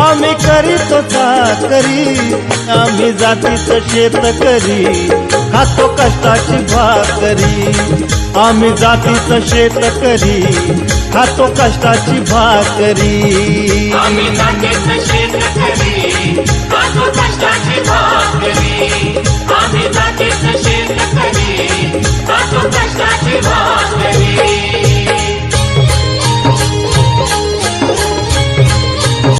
आम्ही करीतो चाकरी आम्ही जातीच शेत करी खातो कष्टाची भाकरी. आम्ही जातीच शेत करी खातो कष्टाची भाकरी. आम्ही जातीच शेत करी खातो कष्टाची भाकरी.